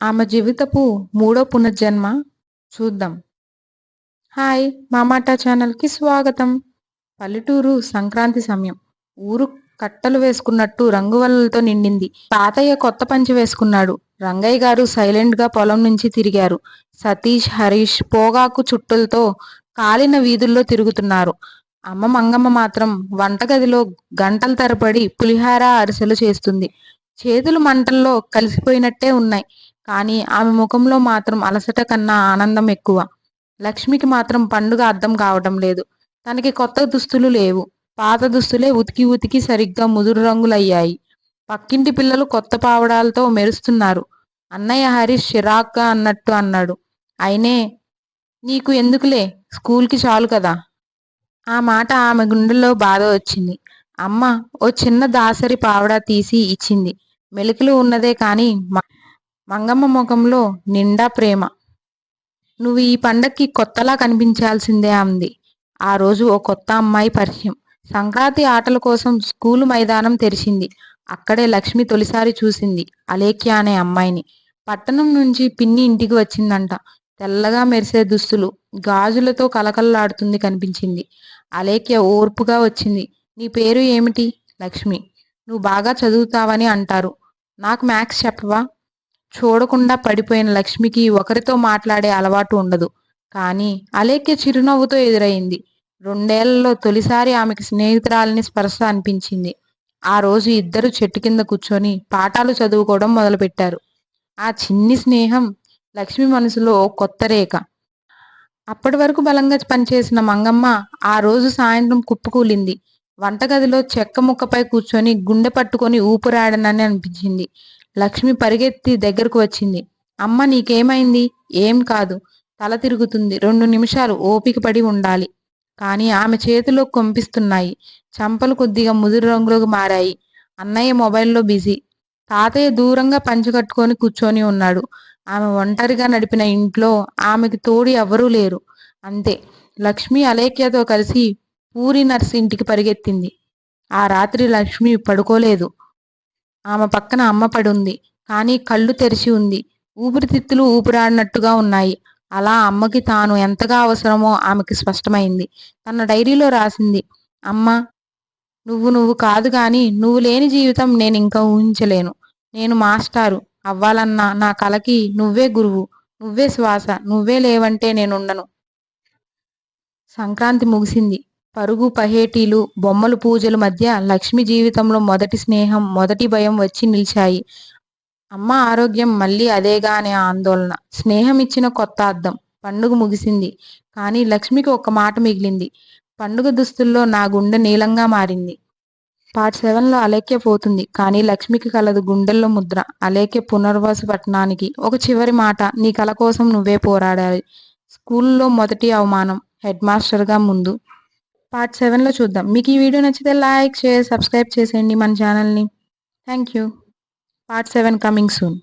ఆమె జీవితపు మూడో పునర్జన్మ చూద్దాం. హాయ్ మామాటా ఛానల్కి స్వాగతం. పల్లెటూరు సంక్రాంతి సమయం. ఊరు కట్టలు వేసుకున్నట్టు రంగువల్లలతో నిండింది. తాతయ్య కొత్త పంచి వేసుకున్నాడు. రంగయ్య గారు సైలెంట్గా పొలం నుంచి తిరిగారు. సతీష్ హరీష్ పోగాకు చుట్టలతో కాలిన వీధుల్లో తిరుగుతున్నారు. అమ్మ మంగమ్మ మాత్రం వంటగదిలో గంటల తరబడి పులిహార అరిసెలు చేస్తుంది. చేతులు మంటల్లో కలిసిపోయినట్టే ఉన్నాయి. కానీ ఆమె ముఖంలో మాత్రం అలసట కన్నా ఆనందం ఎక్కువ. లక్ష్మికి మాత్రం పండుగ అర్థం కావటం లేదు. తనకి కొత్త దుస్తులు లేవు. పాత దుస్తులే ఉతికి ఉతికి సరిగ్గా ముదురు రంగులయ్యాయి. పక్కింటి పిల్లలు కొత్త పావడాలతో మెరుస్తున్నారు. అన్నయ్య హరీష్ షిరాక్గా అన్నట్టు అన్నాడు. అయినే నీకు ఎందుకులే? స్కూల్కి చాలు కదా? ఆ మాట ఆమె గుండెల్లో బాధ వచ్చింది. అమ్మ ఓ చిన్న దాసరి పావడా తీసి ఇచ్చింది. మెలికలు ఉన్నదే కానీ మంగమ్మ ముఖంలో నిండా ప్రేమ. నువ్వు ఈ పండక్కి కొత్తలా కనిపించాల్సిందే అంది. ఆ రోజు ఓ కొత్త అమ్మాయి పరిచయం. సంక్రాంతి ఆటల కోసం స్కూలు మైదానం తెరిచింది. అక్కడే లక్ష్మి తొలిసారి చూసింది అలేఖ్య అనే అమ్మాయిని. పట్టణం నుంచి పిన్ని ఇంటికి వచ్చిందంట. తెల్లగా మెరిసే దుస్తులు గాజులతో కలకల్లాడుతుంది కనిపించింది. అలేఖ్య ఓర్పుగా వచ్చింది. నీ పేరు ఏమిటి? లక్ష్మి. నువ్వు బాగా చదువుతావని అంటారు. నాకు మ్యాథ్స్ చెప్పవా? చూడకుండా పడిపోయిన లక్ష్మికి ఒకరితో మాట్లాడే అలవాటు ఉండదు. కానీ అలేఖ్య చిరునవ్వుతో ఎదురైంది. రెండేళ్ళలో తొలిసారి ఆమెకి స్నేహితురాలని స్పర్శ అనిపించింది. ఆ రోజు ఇద్దరు చెట్టు కింద కూర్చొని పాఠాలు చదువుకోవడం మొదలుపెట్టారు. ఆ చిన్ని స్నేహం లక్ష్మి మనసులో కొత్త రేఖ. అప్పటి వరకు బలంగా పనిచేసిన మంగమ్మ ఆ రోజు సాయంత్రం కుప్పకూలింది. వంటగదిలో చెక్క ముక్కపై కూర్చొని గుండె పట్టుకొని ఊపిరాడనని అనిపించింది. లక్ష్మి పరిగెత్తి దగ్గరకు వచ్చింది. అమ్మ నీకేమైంది? ఏం కాదు. తల తిరుగుతుంది. రెండు నిమిషాలు ఓపిక పడి ఉండాలి. కానీ ఆమె చేతిలో కొంపిస్తున్నాయి. చంపలు కొద్దిగా ముదురు రంగులోకి మారాయి. అన్నయ్య మొబైల్లో బిజీ. తాతయ్య దూరంగా పంచకట్టుకొని కూర్చొని ఉన్నాడు. ఆమె ఒంటరిగా నడిపిన ఇంట్లో ఆమెకి తోడి ఎవరూ లేరు. అంతే. లక్ష్మి అలేఖ్యతో కలిసి పూరి నర్సు ఇంటికి పరిగెత్తింది. ఆ రాత్రి లక్ష్మి పడుకోలేదు. ఆమె పక్కన అమ్మ పడుంది. కానీ కళ్ళు తెరిచి ఉంది. ఊపిరితిత్తులు ఊపిరాడినట్టుగా ఉన్నాయి. అలా అమ్మకి తాను ఎంతగా అవసరమో ఆమెకి స్పష్టమైంది. తన డైరీలో రాసింది అమ్మ నువ్వు నువ్వు కాదు కానీ నువ్వు లేని జీవితం నేను ఇంకా ఊహించలేను. నేను మాస్టారు అవ్వాలన్నా నా కలకి నువ్వే గురువు నువ్వే శ్వాస నువ్వే లేవంటే నేనుండను. సంక్రాంతి ముగిసింది. పరుగు పహేటీలు బొమ్మలు పూజల మధ్య లక్ష్మి జీవితంలో మొదటి స్నేహం మొదటి భయం వచ్చి నిలిచాయి. అమ్మ ఆరోగ్యం మళ్ళీ అదేగా అనే ఆందోళన. స్నేహం ఇచ్చిన కొత్త అర్థం. పండుగ ముగిసింది. కానీ లక్ష్మికి ఒక మాట మిగిలింది. పండుగ దుస్తుల్లో నా గుండె నీలంగా మారింది. పార్ట్ సెవెన్లో అలేఖ్య పోతుంది. కానీ లక్ష్మికి కలదు గుండెల్లో ముద్ర. అలేఖ్య పునర్వాస పట్టణానికి ఒక చివరి మాట. నీ కల కోసం నువ్వే పోరాడాలి. స్కూల్లో మొదటి అవమానం. హెడ్ మాస్టర్గా ముందు పార్ట్ సెవెన్లో చూద్దాం. మీకు ఈ వీడియో నచ్చితే లైక్ షేర్ సబ్స్క్రైబ్ చేసేయండి మన ఛానల్ని thank you part seven coming soon